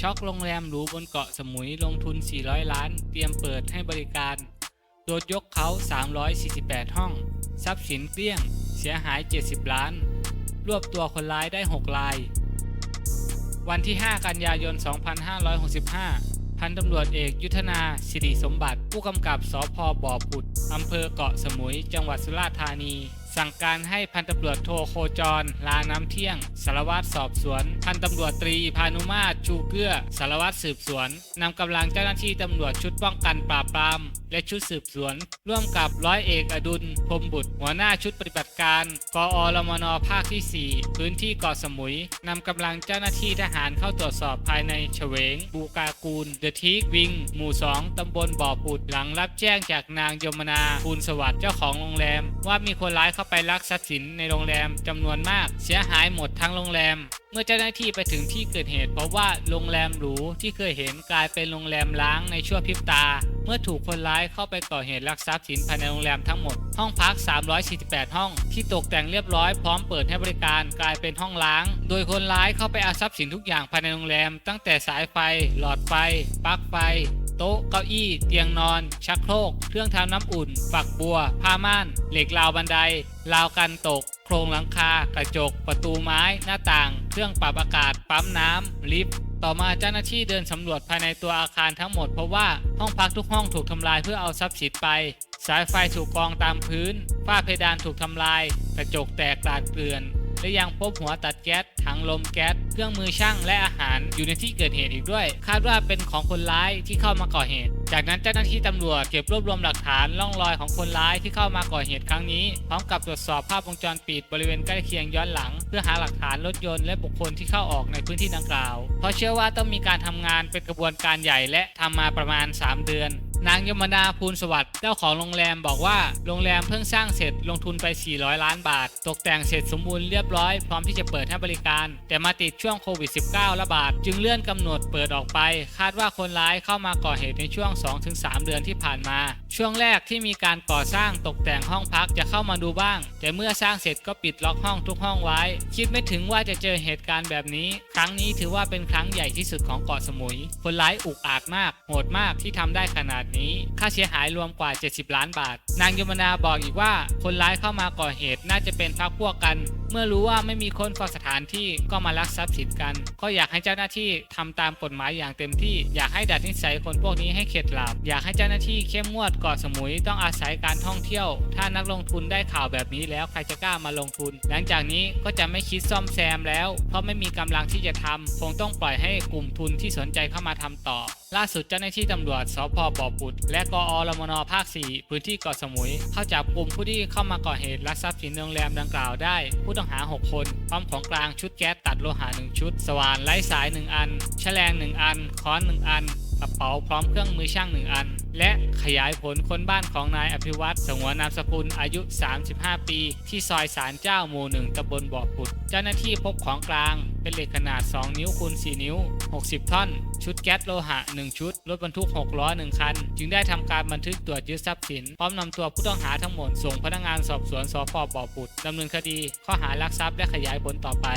ช็อกโรงแรมหรูบนเกาะสมุยลงทุน 400 ล้าน เตรียมเปิดให้บริการ โดดยกเขา 348 ห้อง ทรัพย์สินเกลี้ยง เสียหาย 70 ล้าน รวบตัวคนร้ายได้6ลาย วันที่ 5 กันยายน 2565 พันตำรวจเอกยุทธนาสิริสมบัติ ผู้กำกับสพบ่อผุดอำเภอเกาะสมุย จังหวัดสุราษฎร์ธานี สั่งการให้พันตำรวจโทโคจร ลาน้ำเที่ยง สารวัตรสอบสวน พันตำรวจตรีพานุมาตรชูเกื้อ สารวัตรสืบสวนนำกำลังเจ้าหน้าที่ตำรวจชุดป้องกันปราบปราม และชุดสืบสวน ร่วมกับร้อยเอกอดุลพรมบุตร หัวหน้าชุดปฏิบัติการ กอรมนภาคที่ 4 พื้นที่เกาะสมุยนำกำลังเจ้าหน้าที่ทหารเข้าตรวจสอบภายในเฉวง บูกากูลเดอะทีกวิง หมู่ 2 ตำบลบ่อปุดหลังรับแจ้งจากนางยมนาภูลสวัสดิ์เจ้าของโรงแรม ว่ามีคนร้ายเข้าไปลักทรัพย์สินในโรงแรมจำนวนมาก เสียหายหมดทั้งโรงแรม เมื่อเจ้าหน้าที่ไปถึงที่เกิดเหตุ เพราะว่าโรงแรมหรูที่เคยเห็นกลายเป็นโรงแรมล้างในชั่วพริบตา เมื่อถูกคนร้ายเข้าไปก่อเหตุลักทรัพย์สินภายในโรงแรมทั้งหมด ห้องพัก 348 ห้อง ที่ตกแต่งเรียบร้อยพร้อมเปิดให้บริการกลายเป็นห้องล้าง โดยคนร้ายเข้าไปเอาทรัพย์สินทุกอย่างภายในโรงแรม ตั้งแต่สายไฟ หลอดไฟปลั๊กไฟ โต๊ะ เก้าอี้ เตียงนอน ชักโครก เครื่องทำน้ำอุ่น ฝักบัว ผ้าม่าน เหล็กราวบันได ราวกันตก โครงหลังคา กระจก ประตูไม้ หน้าต่าง เครื่องปรับอากาศ ปั๊มน้ำ ลิฟต์ ต่อมาเจ้าหน้าที่เดินสำรวจภายในตัวอาคารทั้งหมด เพราะว่าห้องพักทุกห้องถูกทำลายเพื่อเอาทรัพย์สินไป สายไฟถูกกองตามพื้น ฝ้าเพดานถูกทำลาย กระจกแตกกลาดเกลื่อน และยังพบหัวตัดแก๊สถังลมแก๊สเครื่องมือช่างและอาหารอยู่ในที่เกิดเหตุอีกด้วย คาดว่าเป็นของคนร้ายที่เข้ามาก่อเหตุ จากนั้นเจ้าหน้าที่ตำรวจเก็บรวบรวมหลักฐานร่องรอยของคนร้ายที่เข้ามาก่อเหตุครั้งนี้พร้อมกับตรวจสอบภาพวงจรปิดบริเวณใกล้เคียงย้อนหลัง เพื่อหาหลักฐานรถยนต์และบุคคลที่เข้าออกในพื้นที่ดังกล่าว เพราะเชื่อว่าต้องมีการทำงานเป็นกระบวนการใหญ่และทำมาประมาณ 3 เดือน นางยมนาภูลสวัสดิ์เจ้าของโรงแรมบอกว่าโรงแรมเพิ่งสร้างเสร็จลงทุนไป 400 ล้านบาท ตกแต่งเสร็จสมบูรณ์เรียบร้อย พร้อมที่จะเปิดให้บริการ แต่มาติดช่วงโควิด -19 ระบาด จึงเลื่อนกำหนดเปิดออกไป คาดว่าคนร้ายเข้ามาก่อเหตุในช่วง 2-3 เดือนที่ผ่านมา ช่วงแรกที่มีการก่อสร้างตกแต่งห้องพักจะเข้ามาดูบ้าง แต่เมื่อสร้างเสร็จก็ปิดล็อกห้องทุกห้องไว้ คิดไม่ถึงว่าจะเจอเหตุการณ์แบบนี้ ครั้งนี้ถือว่าเป็นครั้งใหญ่ที่สุดของเกาะสมุย คนร้ายอุกอาจมากโหดมากที่ทำได้ขนาดนี้ค่าเสียหายรวมกว่า 70 ล้านบาท นางยมนาบอกอีกว่าคนร้ายเข้ามาก่อเหตุน่าจะเป็นพรรคพวกกัน เมื่อรู้ว่าไม่มีคนเฝ้าสถานที่ก็มาลักทรัพย์สินกัน ก็อยากให้เจ้าหน้าที่ทำตามกฎหมายอย่างเต็มที่ อยากให้ดัดนิสัยคนพวกนี้ให้เข็ดหลาบ อยากให้เจ้าหน้าที่เข้มงวดเกาะสมุยต้องอาศัยการท่องเที่ยว ถ้านักลงทุนได้ข่าวแบบนี้แล้วใครจะกล้ามาลงทุน หลังจากนี้ก็จะไม่คิดซ่อมแซมแล้ว เพราะไม่มีกำลังที่จะทำคงต้องปล่อยให้กลุ่มทุนที่สนใจเข้ามาทำต่อ ล่าสุดเจ้าหน้าที่ตำรวจสพบ่อปุดและกอรมนภาค 4 พื้นที่เกาะสมุย เข้าจับกลุ่มผู้ที่เข้ามาก่อเหตุลักทรัพย์สินโรงแรมดังกล่าวได้ผู้ต้องหา 6 คนพร้อมของกลางชุดแก๊สตัดโลหะ1ชุด สว่านไร้สาย 1 อัน แฉลง 1 อัน ค้อน 1 อันกระเป๋าพร้อมเครื่องมือช่าง 1 อัน และ ขยายผลคนบ้านของนายอภิวัตสงวนนามสกุลอายุ 35 ปี ที่ซอยสารเจ้าหมู่หนึ่งตำบลบ่อผุด เจ้าหน้าที่พบของกลาง เป็นเหล็กขนาด 2 นิ้วคูณ 4 นิ้ว 60 ท่อน ชุดแก๊สโลหะ 1 ชุด รถบรรทุก 6 ล้อ 1 คัน จึงได้ทำการบันทึกตรวจยึดทรัพย์สิน พร้อมนำตัวผู้ต้องหาทั้งหมดส่งพนักงานสอบสวนสพบ่อผุดดำเนินคดี ข้อหารักทรัพย์และขยายผลต่อไป